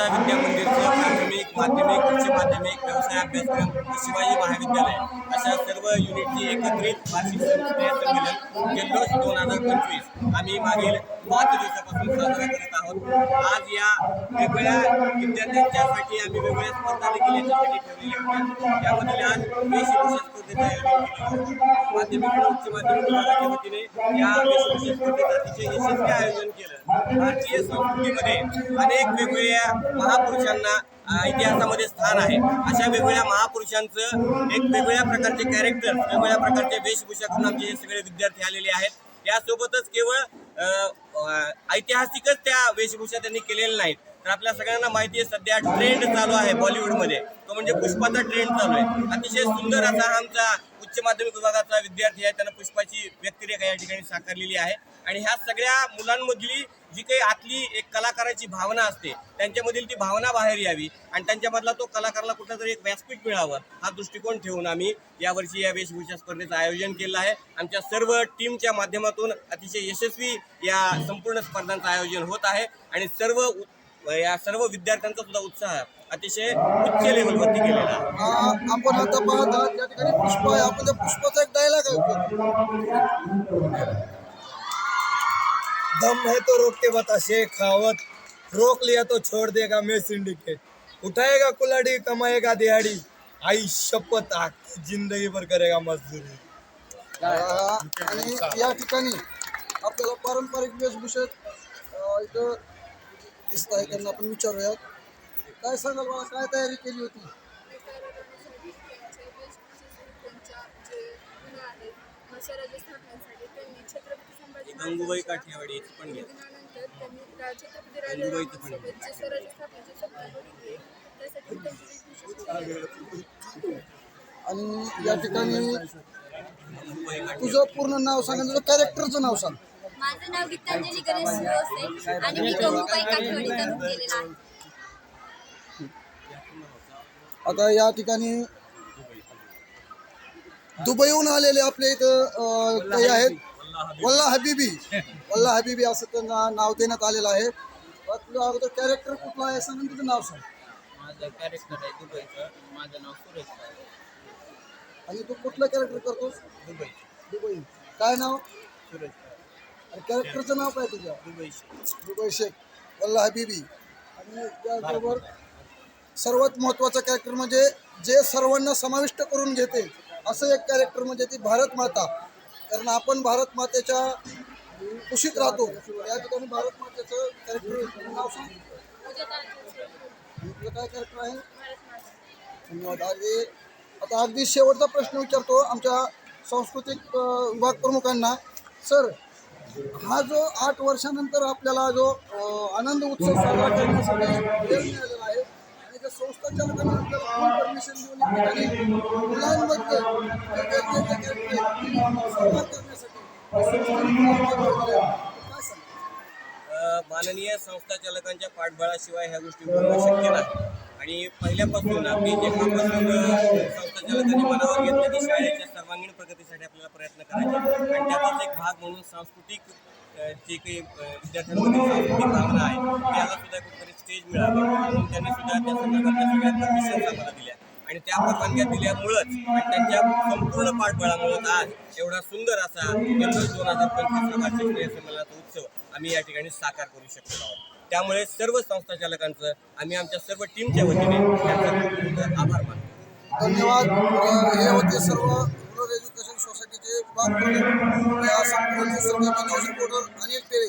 समता विद्या मंदिरचं प्राथमिक माध्यमिक उच्च माध्यमिक व्यवसाय अभ्यासक्रम शिवाजी महाविद्यालय अशा सर्व युनिटची एकत्रित वार्षिक संस्था संमेलन जल्लोष दोन हजार पंचवीस आम्ही मागील पाच दिवसापासून साजरा करत आहोत. आज या वेगवेगळ्या विद्यार्थ्यांच्यासाठी आम्ही वेगवेगळ्या स्पर्धा देखील याच्यासाठी ठेवलेल्या होत्या. त्यामध्ये आज वेशभूषा स्पर्धेचं आयोजन केलेलं होतं माध्यमिक आणि उच्च माध्यमिक विभागाच्या वतीने या वेशभूषा स्पर्धेचं अतिशय यशस्वी आयोजन केलं. भारतीय संस्कृतीमध्ये अनेक वेगवेगळ्या महापुरुषांना इतिहासामध्ये स्थान आहे. अशा वेगवेगळ्या महापुरुषांचं एक वेगवेगळ्या प्रकारचे कॅरेक्टर वेगवेगळ्या प्रकारचे वेशभूषा करून आमचे हे सगळे विद्यार्थी आलेले आहेत. यासोबतच केवळ ऐतिहासिकच त्या वेशभूषा त्यांनी केलेल्या नाहीत. तर आपल्या सगळ्यांना माहिती आहे सध्या ट्रेंड चालू आहे बॉलिवूडमध्ये तो म्हणजे पुष्पाचा ट्रेंड चालू आहे. अतिशय सुंदर असा आमचा उच्च माध्यमिक विभागाचा विद्यार्थी आहे. त्यानं पुष्पाची व्यक्तिरेखा या ठिकाणी साकारलेली आहे. आणि ह्या सगळ्या मुलांमधली जी काही आतली एक कलाकाराची भावना असते त्यांच्यामधील ती भावना बाहेर यावी आणि त्यांच्यामधला तो कलाकाराला कुठंतरी एक व्यासपीठ मिळावं हा दृष्टिकोन ठेवून आम्ही यावर्षी या वेशभूषा स्पर्धेचं आयोजन केलं आहे. आमच्या सर्व टीमच्या माध्यमातून अतिशय यशस्वी या संपूर्ण स्पर्धांचं आयोजन होत आहे. आणि सर्व उ- या सर्व विद्यार्थ्यांचा सुद्धा उत्साह अतिशय उच्च लेवलवरती गेलेला आहे. आपण आता पाहत आहात या ठिकाणी पुष्प आहे. आपण त्या पुष्पाचा एक डायलॉग ऐकू दम है तो रोक के बता शेख खावत रोक लिया तो छोड़ देगा मैं सिंडिकेट उठाएगा कुलाड़ी कमाएगा दिहाड़ी. आई शपथ आखी जिंदगी भर करेगा मजदूरी. आणि या ठिकाणी आपल्याला पारंपरिक वेशभूषेत अ, इथं दिसत आहे त्यांना आपण विचारूयात. काय सांगाल मला काय तयारी केली होती? ही गंगूबाई काठियावाडी पण आणि या ठिकाणी तुझं पूर्ण नाव सांग आणि तुझं कॅरेक्टरचं नाव सांग. माझं नाव गीतांजली गणेश आणि मी गंगूबाई आहे. आता या ठिकाणी दुबईहून आलेले इथं अं, काही आहेत. वल्ला हबीबी. वल्ला हबीबी असं त्यांना नाव देण्यात आलेलं आहे. अगोदर कॅरेक्टर कुठलं आहे? आणि तुझं नाव सांग माझं कॅरेक्टर आहे दुबईचं. माझं नाव सुरेश आणि तू कुठलं कॅरेक्टर करतोस? दुबई. दुबई. काय नाव? सुरेश आणि कॅरेक्टरचं नाव काय तुझ्या दुबई दुबई शेख. वल्ला हबीबी. आणि त्याबरोबर सर्वात महत्त्वाचं कॅरेक्टर म्हणजे जे सर्वांना समाविष्ट करून घेते असं एक कॅरेक्टर म्हणजे ती भारत माता. कारण आपण भारत मातेच्या कुशीत राहतो. या ठिकाणी भारत मातेचं कॅरेक्टर नाव सांग काय कॅरेक्टर आहे? धन्यवाद. आणि आता अगदी शेवटचा प्रश्न विचारतो आमच्या सांस्कृतिक विभाग प्रमुखांना. सर हा जो आठ वर्षानंतर आपल्याला जो आनंद उत्सव साजरा करण्यासाठी वेळ मिळालेला आहे आणि त्या संस्था आपल्याला परमिशन देऊन मुलांमध्ये करण्यासाठी माननीय संस्था चालकांच्या पाठबळाशिवाय ह्या गोष्टी होणं शक्य नाही. आणि पहिल्यापासून आम्ही जेव्हापासून अ, संस्था चालकांनी मनावर घेतलं की शाळेच्या सर्वांगीण प्रगतीसाठी आपल्याला प्रयत्न करायचे आणि त्याचाच एक भाग म्हणून सांस्कृतिक जे काही विद्यार्थ्यांमध्ये भावना आहे त्याला सुद्धा कुठेतरी स्टेज मिळाली. म्हणून त्यांनी सुद्धा त्या संदर्भातल्या सगळ्या परमिशन्स आम्हाला दिल्या. आणि त्या परवानग्या दिल्यामुळंच आणि त्यांच्या संपूर्ण पाठबळामुळं आज एवढा सुंदर असा जन्म दोन हजार पंचवीस वार्षिक संमेलनाचा उत्सव आम्ही या ठिकाणी साकार करू शकतो आहोत. त्यामुळे सर्व संस्था चालकांचं आम्ही आमच्या सर्व टीमच्या वतीने त्यांचा खूप आभार मानतो. धन्यवाद. हे होते सर्व सोसायटीचे या संपूर्ण सर्व अनिल टेरे